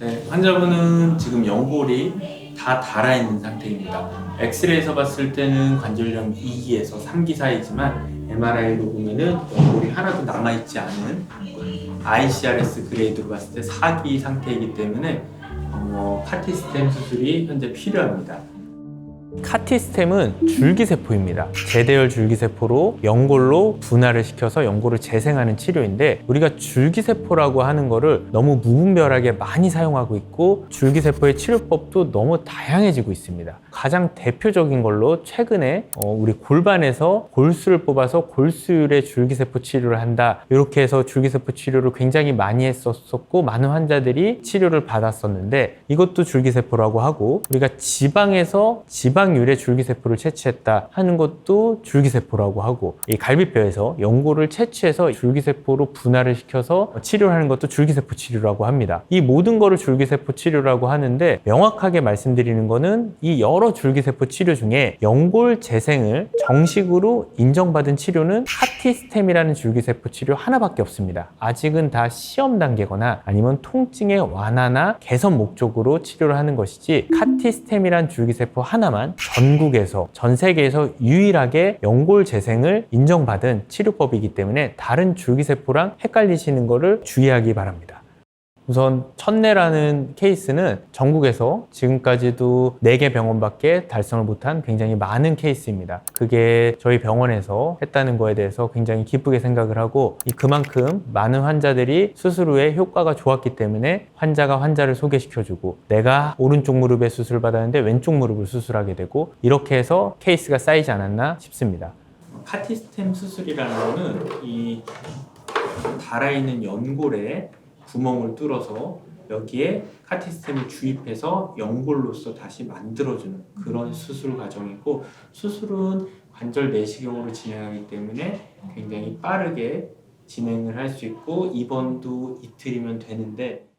네, 환자분은 지금 연골이 다 닳아있는 상태입니다. 엑스레이에서 봤을 때는 관절염 2기에서 3기 사이지만 MRI로 보면은 연골이 하나도 남아있지 않은 ICRS 그레이드로 봤을 때 4기 상태이기 때문에 어, 카티스템 수술이 현재 필요합니다. 카티스템은 줄기세포입니다. 제대열 줄기세포로 연골로 분할을 시켜서 연골을 재생하는 치료인데 우리가 줄기세포라고 하는 거를 너무 무분별하게 많이 사용하고 있고 줄기세포의 치료법도 너무 다양해지고 있습니다. 가장 대표적인 걸로 최근에 어, 우리 골반에서 골수를 뽑아서 골수율의 줄기세포 치료를 한다. 이렇게 해서 줄기세포 치료를 굉장히 많이 했었었고 많은 환자들이 치료를 받았었는데 이것도 줄기세포라고 하고 우리가 지방에서 지방 률의 줄기세포를 채취했다 하는 것도 줄기세포라고 하고 이 갈비뼈에서 연골을 채취해서 줄기세포로 분할을 시켜서 치료를 하는 것도 줄기세포 치료라고 합니다. 이 모든 거를 줄기세포 치료라고 하는데 명확하게 말씀드리는 거는 이 여러 줄기세포 치료 중에 연골 재생을 정식으로 인정받은 치료는 카티스템이라는 줄기세포 치료 하나밖에 없습니다. 아직은 다 시험 단계거나 아니면 통증의 완화나 개선 목적으로 치료를 하는 것이지 카티스템이란 줄기세포 하나만 전국에서 전 세계에서 유일하게 연골 재생을 인정받은 치료법이기 때문에 다른 줄기세포랑 헷갈리시는 것을 주의하기 바랍니다. 우선 첫내라는 케이스는 전국에서 지금까지도 4개 병원밖에 달성을 못한 굉장히 많은 케이스입니다. 그게 저희 병원에서 했다는 거에 대해서 굉장히 기쁘게 생각을 하고 이 그만큼 많은 환자들이 수술 후에 효과가 좋았기 때문에 환자가 환자를 소개시켜주고 내가 오른쪽 무릎에 수술을 받았는데 왼쪽 무릎을 수술하게 되고 이렇게 해서 케이스가 쌓이지 않았나 싶습니다. 카티스템 수술이라는 거는 이 달아있는 연골에 구멍을 뚫어서 여기에 카티스템을 주입해서 연골로서 다시 만들어주는 그런 수술 과정이고 수술은 관절 내시경으로 진행하기 때문에 굉장히 빠르게 진행을 할 수 있고 입원도 이틀이면 되는데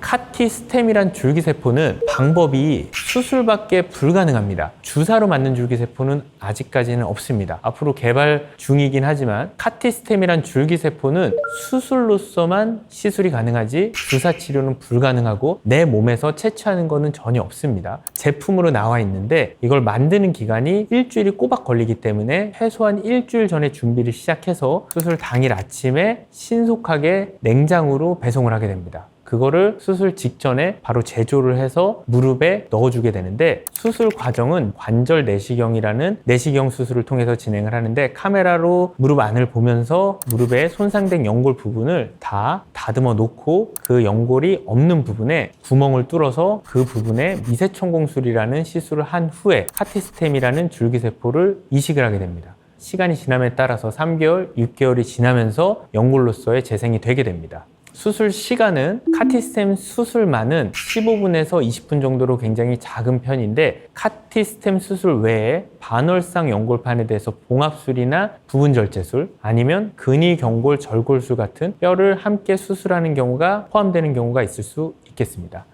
카티스템이란 줄기세포는 방법이 수술밖에 불가능합니다. 주사로 맞는 줄기세포는 아직까지는 없습니다. 앞으로 개발 중이긴 하지만 카티스템이란 줄기세포는 수술로서만 시술이 가능하지 주사 치료는 불가능하고 내 몸에서 채취하는 것은 전혀 없습니다. 제품으로 나와 있는데 이걸 만드는 기간이 일주일이 꼬박 걸리기 때문에 최소한 일주일 전에 준비를 시작해서 수술 당일 아침에 신속하게 냉장으로 배송을 하게 됩니다. 그거를 수술 직전에 바로 제조를 해서 무릎에 넣어주게 되는데 수술 과정은 관절 내시경이라는 내시경 수술을 통해서 진행을 하는데 카메라로 무릎 안을 보면서 무릎에 손상된 연골 부분을 다 다듬어 놓고 그 연골이 없는 부분에 구멍을 뚫어서 그 부분에 미세천공술이라는 시술을 한 후에 카티스템이라는 줄기세포를 이식을 하게 됩니다. 시간이 지남에 따라서 3개월, 6개월이 지나면서 연골로서의 재생이 되게 됩니다. 수술 시간은 카티스템 수술만은 15분에서 20분 정도로 굉장히 작은 편인데 카티스템 수술 외에 반월상 연골판에 대해서 봉합술이나 부분 절제술 아니면 근위경골 절골술 같은 뼈를 함께 수술하는 경우가 포함되는 경우가 있을 수 있겠습니다.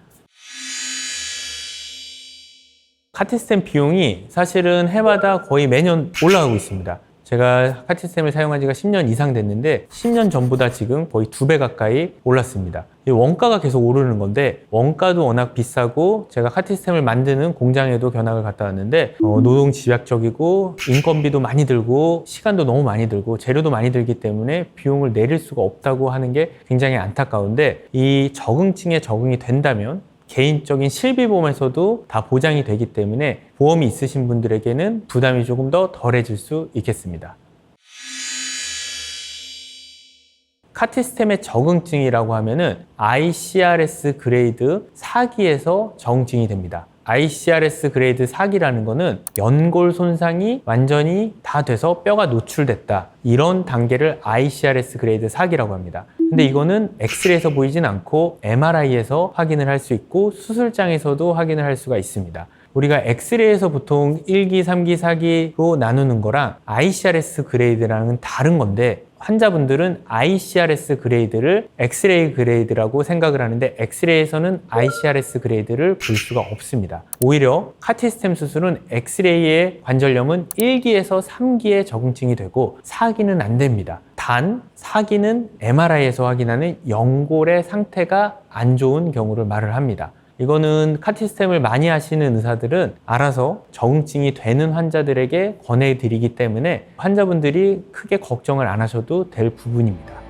카티스템 비용이 사실은 해마다 거의 매년 올라가고 있습니다. 제가 카티스템을 사용한 지가 10년 이상 됐는데 10년 전보다 지금 거의 두 배 가까이 올랐습니다. 이 원가가 계속 오르는 건데 원가도 워낙 비싸고 제가 카티스템을 만드는 공장에도 견학을 갔다 왔는데 어, 노동 집약적이고 인건비도 많이 들고 시간도 너무 많이 들고 재료도 많이 들기 때문에 비용을 내릴 수가 없다고 하는 게 굉장히 안타까운데 이 적응증에 적응이 된다면 개인적인 실비보험에서도 다 보장이 되기 때문에 보험이 있으신 분들에게는 부담이 조금 더 덜해질 수 있겠습니다. 카티스템의 적응증이라고 하면은 ICRS 그레이드 4기에서 적응증이 됩니다. ICRS 그레이드 4기라는 거는 연골 손상이 완전히 다 돼서 뼈가 노출됐다. 이런 단계를 ICRS 그레이드 4기라고 합니다. 근데 이거는 엑스레이에서 보이진 않고 MRI에서 확인을 할 수 있고 수술장에서도 확인을 할 수가 있습니다. 우리가 엑스레이에서 보통 1기, 3기, 4기로 나누는 거랑 ICRS 그레이드랑은 다른 건데 환자분들은 ICRS 그레이드를 엑스레이 그레이드라고 생각을 하는데 엑스레이에서는 ICRS 그레이드를 볼 수가 없습니다. 오히려 카티스템 수술은 엑스레이의 관절염은 1기에서 3기에 적응증이 되고 4기는 안 됩니다. 단 사기는 MRI에서 확인하는 연골의 상태가 안 좋은 경우를 말을 합니다. 이거는 카티스템을 많이 하시는 의사들은 알아서 적응증이 되는 환자들에게 권해드리기 때문에 환자분들이 크게 걱정을 안 하셔도 될 부분입니다.